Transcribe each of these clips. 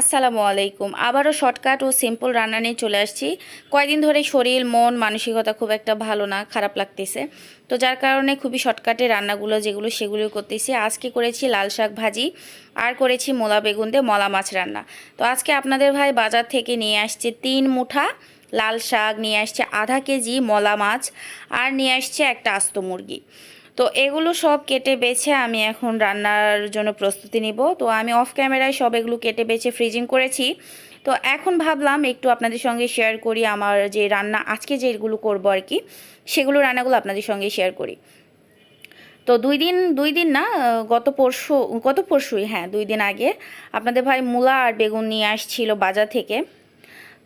আসসালামু আলাইকুম। আবারও শর্টকাট ও সিম্পল রান্না নিয়ে চলে আসছি। কয়দিন ধরে শরীর, মন, মানসিকতা খুব একটা ভালো না, খারাপ লাগতেছে। তো যার কারণে খুবই শর্টকাটে রান্নাগুলো, যেগুলো সেগুলো করতেছি। আজকে করেছি লাল শাক ভাজি, আর করেছি মোলা বেগুন দিয়ে মলা মাছ রান্না। তো আজকে আপনাদের ভাই বাজার থেকে নিয়ে আসছে তিন মুঠা লাল শাক, নিয়ে আসছে আধা কেজি মলা মাছ, আর নিয়ে আসছে একটা আস্ত মুরগি। তো এগুলো সব কেটে বেছে আমি এখন রান্নার জন্য প্রস্তুতি নিব। তো আমি অফ ক্যামেরায় সব এগুলো কেটে বেছে ফ্রিজিং করেছি। তো এখন ভাবলাম একটু আপনাদের সঙ্গে শেয়ার করি আমার যে রান্না, আজকে যেগুলো করব আর কি, সেগুলো রান্নাগুলো আপনাদের সঙ্গে শেয়ার করি। তো দুই দিন দুই দিন না, গত পরশু, গত পরশুই হ্যাঁ দুই দিন আগে আপনাদের ভাই মূলা আর বেগুন নিয়ে আসছিল বাজার থেকে।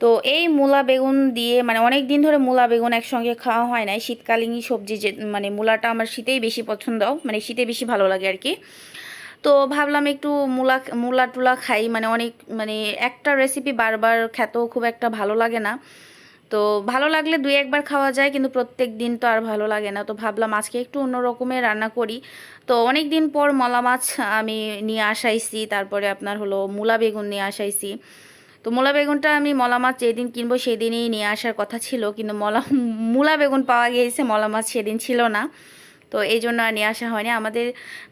তো এই মূলা বেগুন দিয়ে মানে অনেক দিন ধরে মূলা বেগুন একসঙ্গে খাওয়া হয় না শীতকালীন সবজি যে মানে মূলাটা আমার শীতেই বেশি পছন্দ মানে শীতে বেশি ভালো লাগে আর কি। তো ভাবলাম একটু মূলা মূলা টুলা খাই মানে অনেক মানে একটা রেসিপি বারবার খেতেও খুব একটা ভালো লাগে না। তো ভালো লাগলে দুই একবার খাওয়া যায়, কিন্তু প্রত্যেক দিন তো আর ভালো লাগে না। তো ভাবলাম আজকে একটু অন্য রকমের রান্না করি। তো অনেক দিন পর মলা মাছ আমি নিয়ে আসাইছি, তারপরে আপনার হলো মূলা বেগুন নিয়ে আসাইছি। তো মূলা বেগুনটা আমি মলা মাছ যেদিন কিনবো সেদিনই নিয়ে আসার কথা ছিল, কিন্তু মলা, মূলা বেগুন পাওয়া গিয়েছে, মলা মাছ সেদিন ছিল না। তো এই জন্য আর নিয়ে আসা হয়নি। আমাদের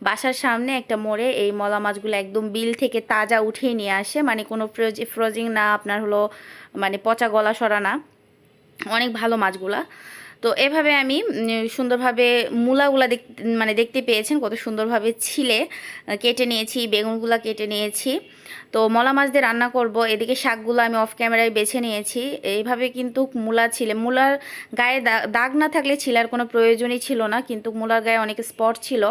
বাসার সামনে একটা মোড়ে এই মলা মাছগুলো একদম বিল থেকে তাজা উঠিয়ে নিয়ে আসে মানে কোনো ফ্রোজিং না, আপনার হলো মানে পচা গলা সরা না। অনেক ভালো মাছগুলা। তো এভাবে আমি সুন্দরভাবে মূলাগুলা দেখ মানে দেখতে পেয়েছেন, কত সুন্দরভাবে ছিলে। কেটে নিয়েছি, বেগুনগুলা কেটে নিয়েছি। তো মলা মাছ দিয়ে রান্না করব, এদিকে শাকগুলো আমি অফ ক্যামেরায় বেছে নিয়েছি। এইভাবে কিন্তু মূলা ছিলে। মূলার গায়ে দাগ না থাকলে ছিলার কোনো প্রয়োজনই ছিল না, কিন্তু মূলার গায়ে অনেক স্পট ছিল।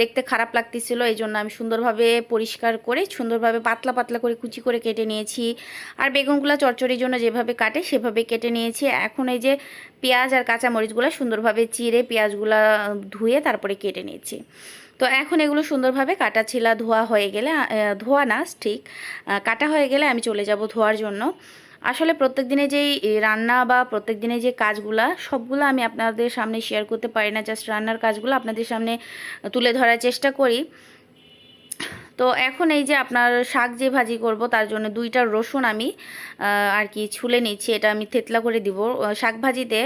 দেখতে খারাপ লাগতেছিল এই জন্য আমি সুন্দরভাবে পরিষ্কার করে, সুন্দরভাবে পাতলা পাতলা করে কুচি করে কেটে নিয়েছি। আর বেগুনগুলো চচ্চড়ির জন্য যেভাবে কাটে, সেভাবে কেটে নিয়েছি। এখন এই যে পেঁয়াজ আর কাঁচা মরিচগুলো সুন্দরভাবে চিড়ে পেঁয়াজগুলো ধুয়ে তারপরে কেটে নিয়েছি। তো এখন এগুলো সুন্দরভাবে কাটা ছিলা, ধোয়া হয়ে গেলে ধোয়া না, ঠিক কাটা হয়ে গেলে আমি চলে যাব ধোয়ার জন্য। আসলে প্রত্যেক দিনে যেই রান্না বা প্রত্যেক দিনে যে কাজগুলা, সবগুলো আমি আপনাদের সামনে শেয়ার করতে পারি না জাস্ট রান্নার কাজগুলো আপনাদের সামনে তুলে ধরার চেষ্টা করি। তো এখন এই যে আপনার শাক যে ভাজি করব, তার জন্য দুইটা রসুন আমি আর কি ছুলে নিচ্ছি, এটা আমি থেতলা করে দিব। শাক ভাজিতে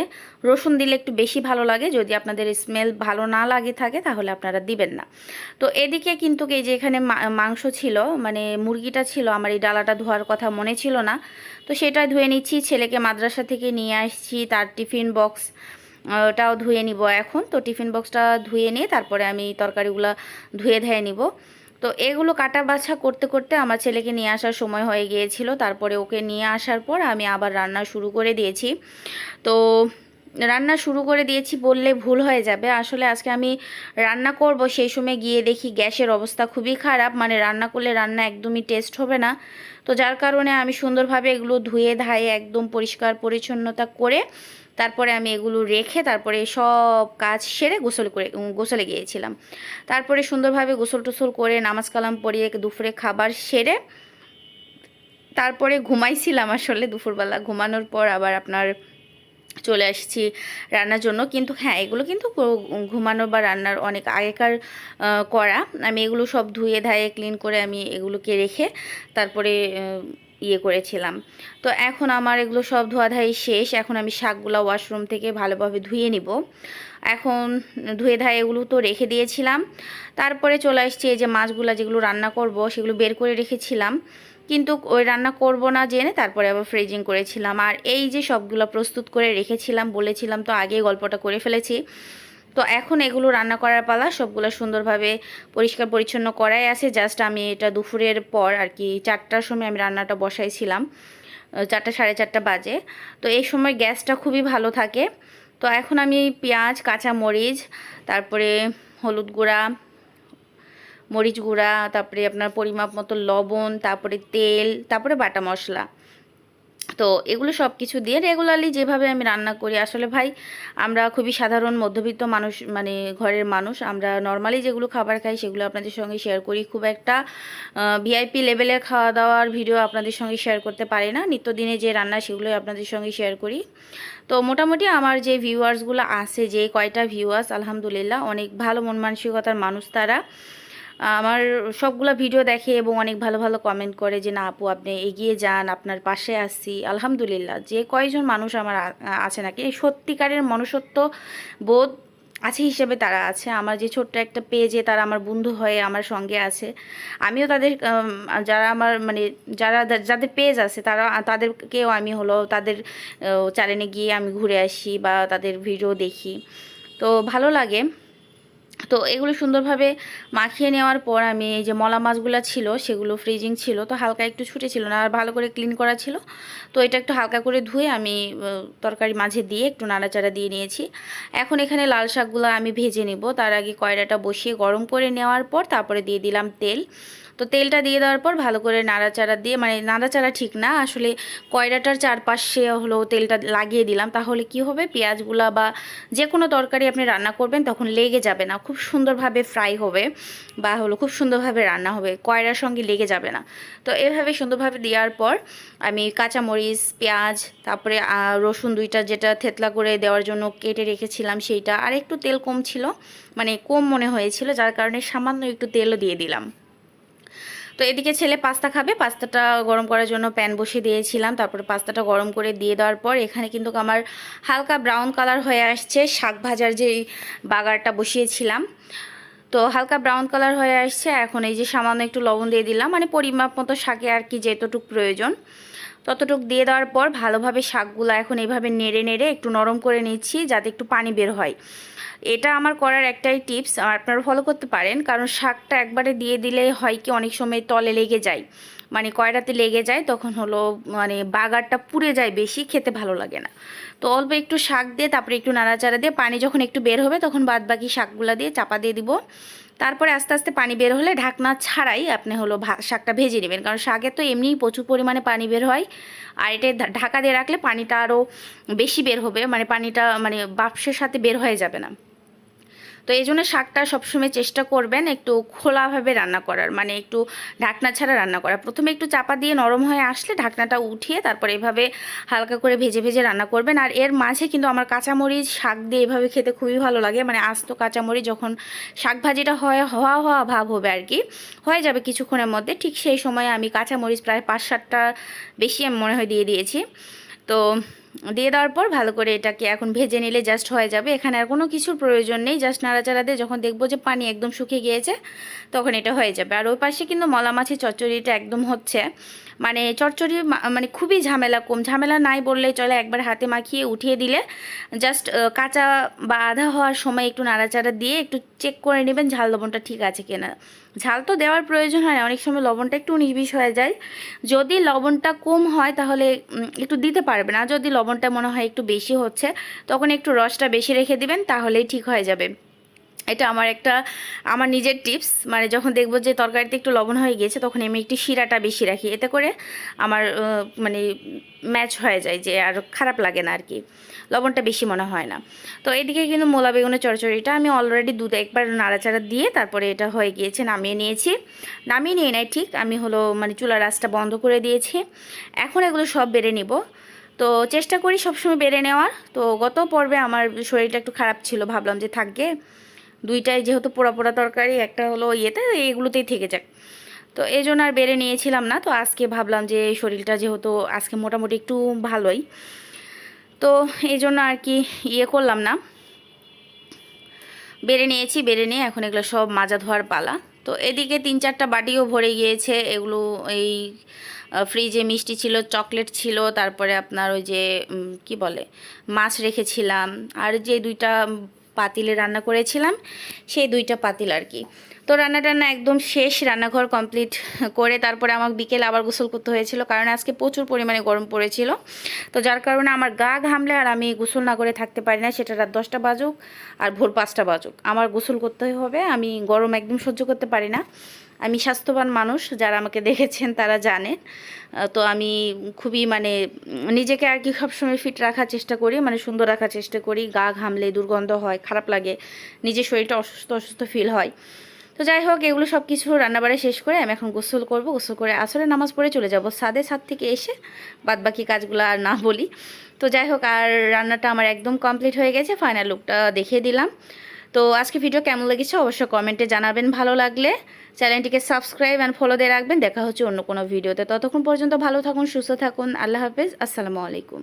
রসুন দিলে একটু বেশি ভালো লাগে, যদি আপনাদের স্মেল ভালো না লাগে থাকে, তাহলে আপনারা দিবেন না। তো এদিকে কিন্তু এই যে এখানে মাংস ছিল মানে মুরগিটা ছিল, আমার এই ডালাটা ধোয়ার কথা মনে ছিল না। তো সেটা ধুয়ে নিচ্ছি, ছেলেকে মাদ্রাসা থেকে নিয়ে আসছি, তার টিফিন বক্স, ওটাও ধুয়ে নিব এখন। তো টিফিন বক্সটা ধুয়ে নিয়ে তারপরে আমি তরকারিগুলো ধুয়ে ধুয়ে নিব। তো এগুলো কাটা বাছা করতে করতে আমার ছেলেকে নিয়ে আসার সময় হয়ে গিয়েছিল। তারপরে ওকে নিয়ে আসার পর আমি আবার রান্না শুরু করে দিয়েছি। তো রান্না শুরু করে দিয়েছি বললে ভুল হয়ে যাবে। আসলে আজকে আমি রান্না করব, সেই সময় গিয়ে দেখি গ্যাসের অবস্থা খুবই খারাপ। মানে রান্না করলে রান্না একদমই টেস্ট হবে না। তো যার কারণে আমি সুন্দরভাবে এগুলো ধুয়ে, ধায়ে একদম পরিষ্কার পরিচ্ছন্নতা করে তারপরে আমি এগুলো রেখে তারপরে সব কাজ সেরে গোসল করে গোসলে গিয়েছিলাম। তারপরে সুন্দরভাবে গোসল টোসল করে নামাজ কালাম পড়িয়ে দুপুরে খাবার সেরে তারপরে ঘুমাইছিলাম আসলে দুপুরবেলা। ঘুমানোর পর আবার আপনার চলে আসছি রান্নার জন্য। কিন্তু হ্যাঁ এগুলো কিন্তু ঘুমানো বা রান্নার অনেক আগেকার করা। আমি এগুলো সব ধুয়ে ধায়ে ক্লিন করে আমি এগুলোকে রেখে তারপরে ইয়ে করেছিলাম। তো এখন আমার এগুলো সব ধোয়াধাই শেষ। এখন আমি শাকগুলো ওয়াশরুম থেকে ভালোভাবে ধুয়ে নিব। এখন ধুয়ে ধায়ে এগুলো তো রেখে দিয়েছিলাম। তারপরে চলে আসছি এই যে মাছগুলো যেগুলো রান্না করব, সেগুলো বের করে রেখেছিলাম। কিন্তু ওই রান্না করব না জেনে তারপরে আবার ফ্রিজিং করেছিলাম। আর এই যে সবগুলো প্রস্তুত করে রেখেছিলাম, বলেছিলাম তো আগে গল্পটা করে ফেলেছি। তো এখন এগুলো রান্না করার পালা, সবগুলো সুন্দরভাবে পরিষ্কার পরিচ্ছন্ন করাই আছে। জাস্ট আমি এটা দুপুরের পর আর কি চারটার সময় আমি রান্নাটা বসাইছিলাম। চারটা, সাড়ে চারটা বাজে। তো এই সময় গ্যাসটা খুবই ভালো থাকে। তো এখন আমি পেঁয়াজ, কাঁচা মরিচ, তারপরে হলুদ গুঁড়া, মরিচ গুঁড়া, তারপরে আপনার পরিমাপ মতো লবণ, তারপরে তেল, তারপরে বাটা মশলা। তো এগুলো সব কিছু দিয়ে রেগুলারলি যেভাবে আমি রান্না করি, আসলে ভাই আমরা খুবই সাধারণ মধ্যবিত্ত মানুষ মানে ঘরের মানুষ, আমরা নর্মালি যেগুলো খাবার খাই সেগুলো আপনাদের সঙ্গে শেয়ার করি। খুব একটা ভিআইপি লেভেলের খাওয়া দাওয়ার ভিডিও আপনাদের সঙ্গে শেয়ার করতে পারি না নিত্যদিনে যে রান্না সেগুলোই আপনাদের সঙ্গে শেয়ার করি। তো মোটামুটি আমার যে ভিউয়ার্সগুলো আছে, যে কয়টা ভিউয়ার্স আলহামদুলিল্লাহ, অনেক ভালো মন মানসিকতার মানুষ তারা। আমার সবগুলো ভিডিও দেখে এবং অনেক ভালো ভালো কমেন্ট করে যে, না আপু, আপনি এগিয়ে যান, আপনার পাশে আসি আলহামদুলিল্লাহ, যে কয়জন মানুষ আমার আছে নাকি সত্যিকারের মনুষ্যত্ব বোধ আছে হিসেবে তারা আছে। আমার যে ছোট্ট একটা পেজে তারা আমার বন্ধু হয়ে আমার সঙ্গে আছে। আমিও তাদের যারা আমার মানে যারা যাদের পেজ আছে তারা, তাদেরকেও আমি হলো তাদের চ্যানেলে গিয়ে আমি ঘুরে আসি বা তাদের ভিডিও দেখি। তো ভালো লাগে। তো এগুলো সুন্দরভাবে মাখিয়ে নেওয়ার পর আমি এই যে মলা মাছগুলো ছিল, সেগুলো ফ্রিজিং ছিল, তো হালকা একটু ছুটে ছিল না, আর ভালো করে ক্লিন করা ছিল। তো এটা একটু হালকা করে ধুয়ে আমি তরকারি মাঝে দিয়ে একটু নাড়াচাড়া দিয়ে নিয়েছি। এখন এখানে লাল শাকগুলো আমি ভেজে নেব। তার আগে কয়রাটা বসিয়ে গরম করে নেওয়ার পর তারপরে দিয়ে দিলাম তেল। তো তেলটা দিয়ে দেওয়ার পর ভালো করে নাড়াচাড়া দিয়ে মানে নাড়াচাড়া ঠিক না, আসলে কয়রাটার চারপাশে হলো তেলটা লাগিয়ে দিলাম, তাহলে কি হবে? পেঁয়াজগুলা বা যে কোনো তরকারি আপনি রান্না করবেন তখন লেগে যাবে না, খুব সুন্দরভাবে ফ্রাই হবে বা হলো খুব সুন্দরভাবে রান্না হবে, কয়রার সঙ্গে লেগে যাবে না। তো এভাবে সুন্দরভাবে দেওয়ার পর আমি কাঁচামরিচ, পেঁয়াজ, তারপরে রসুন দুইটা যেটা থেতলা করে দেওয়ার জন্য কেটে রেখেছিলাম সেইটা, আর একটু তেল কম ছিল মানে কম মনে হয়েছিল, যার কারণে সামান্য একটু তেলও দিয়ে দিলাম। তো এদিকে ছেলে পাস্তা খাবে। পাস্তাটা গরম করার জন্য প্যান বসিয়ে দিয়েছিলাম। তারপরে পাস্তাটা গরম করে দিয়ে দেওয়ার পর এখানে কিন্তু আমার হালকা ব্রাউন কালার হয়ে আসছে। শাক ভাজার যে বাগারটা বসিয়েছিলাম। তো হালকা ব্রাউন কালার হয়ে আসছে। এখন এই যে সামান্য একটু লবণ দিয়ে দিলাম। মানে পরিমাপ মতো শাকে আর কি যেতটুক প্রয়োজন। ততটুক দিয়ে দেওয়ার পর ভালোভাবে শাকগুলো এখন এইভাবে নেড়ে নেড়ে একটু নরম করে নিচ্ছি যাতে একটু পানি বের হয়। এটা আমার করার একটাই টিপস, আপনারা ফলো করতে পারেন, কারণ শাকটা একবারে দিয়ে দিলে হয় কি অনেক সময় তলে লেগে যায়। মানে কয়রাতে লেগে যায়, তখন হলো মানে বাগারটা পুড়ে যায় বেশি, খেতে ভালো লাগে না। তো অল্প একটু শাক দিয়ে, তারপরে একটু নাড়াচাড়া দিয়ে, পানি যখন একটু বের হবে, তখন বাদ বাকি শাকগুলো দিয়ে চাপা দিয়ে দিব। তারপরে আস্তে আস্তে পানি বের হলে ঢাকনা ছাড়াই আপনি হলো শাকটা ভেজে নেবেন। কারণ শাকে তো এমনিই প্রচুর পরিমাণে পানি বের হয়। আর এটা ঢাকা দিয়ে রাখলে পানিটা আরও বেশি বের হবে। মানে পানিটা মানে বাপসের সাথে বের হয়ে যাবে না। তো এই জন্য শাকটা সবসময় চেষ্টা করবেন একটু খোলাভাবে রান্না করার মানে একটু ঢাকনা ছাড়া রান্না করা প্রথমে একটু চাপা দিয়ে নরম হয়ে আসলে ঢাকনাটা উঠিয়ে তারপর এভাবে হালকা করে ভেজে ভেজে রান্না করবেন। আর এর মাঝে কিন্তু আমার কাঁচামরিচ শাক দিয়ে এভাবে খেতে খুবই ভালো লাগে মানে আস্ত কাঁচামরিচ যখন শাক ভাজিটা হয়, হওয়া হওয়া ভাব হবে আর কি, হয়ে যাবে কিছুক্ষণের মধ্যে। ঠিক সেই সময় আমি কাঁচামরিচ প্রায় পাঁচ সাতটা বেশি আমি মনে হয় দিয়ে দিয়েছি। তো দিয়ে দেওয়ার পর ভালো করে এটাকে এখন ভেজে নিলে জাস্ট হয়ে যাবে। এখানে আর কোনো কিছুর প্রয়োজন নেই জাস্ট নাড়াচাড়া দিয়ে যখন দেখব যে পানি একদম শুকিয়ে গিয়েছে, তখন এটা হয়ে যাবে। আর ওই পাশে কিন্তু মলা মাছের চচ্চড়িটা একদম হচ্ছে। মানে চচ্চড়ি মা- মানে খুবই ঝামেলা কম। ঝামেলা নাই বললেই চলে, একবার হাতে মাখিয়ে উঠিয়ে দিলে জাস্ট কাঁচা বা আধা হওয়ার সময় একটু নাড়াচাড়া দিয়ে একটু চেক করে নেবেন ঝাল লবণটা ঠিক আছে কিনা। ঝাল তো দেওয়ার প্রয়োজন হয় না, অনেক সময় লবণটা একটু বিশ হয়ে যায়। যদি লবণটা কম হয় তাহলে একটু দিতে পারবে না যদি লবণটা মনে হয় একটু বেশি হচ্ছে, তখন একটু রসটা বেশি রেখে দিবেন, তাহলেই ঠিক হয়ে যাবে। এটা আমার একটা, আমার নিজের টিপস মানে যখন দেখব যে তরকারিতে একটু লবণ হয়ে গিয়েছে, তখন আমি একটু শিরাটা বেশি রাখি। এতে করে আমার মানে ম্যাচ হয়ে যায় যে আর খারাপ লাগে না আর কি লবণটা বেশি মনে হয় না। তো এদিকে কিন্তু মোলা বেগুনের চড়চড়িটা আমি অলরেডি দুধ একবার নাড়াচাড়া দিয়ে তারপরে এটা হয়ে গিয়েছে, নামিয়ে নিয়েছি। নামিয়ে নিয়ে নেয় ঠিক, আমি হলো মানে চুলা রাসটা বন্ধ করে দিয়েছি। এখন এগুলো সব বেড়ে নিব। তো চেষ্টা করি সবসময় বেড়ে নেওয়ার। তো গত পর্বে আমার শরীরটা একটু খারাপ ছিল, ভাবলাম যে থাকবে। দুইটাই যেহেতু পোড়া পোড়া তরকারি, একটা হলো ইয়েতে এইগুলোতেই থেকে যাক তো এই জন্য আর বেড়ে নিয়েছিলাম না। তো আজকে ভাবলাম যে শরীরটা যেহেতু আজকে মোটামুটি একটু ভালোই। তো এই জন্য আর কি ইয়ে করলাম না। বেড়ে নিয়েছি, বেড়ে নিয়ে এখন এগুলো সব মাজা ধোয়ার পালা। তো এদিকে তিন চারটা বাটিও ভরে গিয়েছে। এগুলো এই ফ্রিজে মিষ্টি ছিল চকলেট ছিল, তারপরে আপনার ওই যে কি বলে, মাছ রেখেছিলাম। আর যে দুইটা পাতিলে রান্না করেছিলাম, সেই দুইটা পাতিল আর কি। তো রান্না টান্না একদম শেষ, রান্নাঘর কমপ্লিট করে তারপরে আমার বিকেল আবার গোসল করতে হয়েছিল, কারণ আজকে প্রচুর পরিমাণে গরম পড়েছিল। তো যার কারণে আমার গা ঘামলে আর আমি গোসল না করে থাকতে পারি না, সেটা রাত দশটা বাজুক আর ভোর পাঁচটা বাজুক। আমার গোসল করতে হবে, আমি গরম একদম সহ্য করতে পারি না। আমি স্বাস্থ্যবান মানুষ, যারা আমাকে দেখেছেন তারা জানেন। তো আমি খুবই মানে নিজেকে আর কি সবসময় ফিট রাখার চেষ্টা করি মানে সুন্দর রাখার চেষ্টা করি। গা ঘামলে দুর্গন্ধ হয়, খারাপ লাগে নিজের শরীরটা অসুস্থ অসুস্থ ফিল হয়। তো যাই হোক, এগুলো সব কিছু রান্নাবাড়ি শেষ করে আমি এখন গোসল করব। গোসল করে আসরে নামাজ পড়ে চলে যাব সাদে সাদ থেকে এসে বাদ বাকি কাজগুলো আর না বলি। তো যাই হোক, আর রান্নাটা আমার একদম কমপ্লিট হয়ে গেছে ফাইনাল লুকটা দেখিয়ে দিলাম। তো আজকে ভিডিও কেমন লেগেছে অবশ্যই কমেন্টে জানাবেন, ভালো লাগলে। চ্যানেলটিকে সাবস্ক্রাইব অ্যান্ড ফলো দিয়ে রাখবেন। দেখা হচ্ছে অন্য কোনো ভিডিওতে। ততক্ষণ পর্যন্ত ভালো থাকুন, সুস্থ থাকুন। আল্লাহ হাফেজ। আসসালামু আলাইকুম।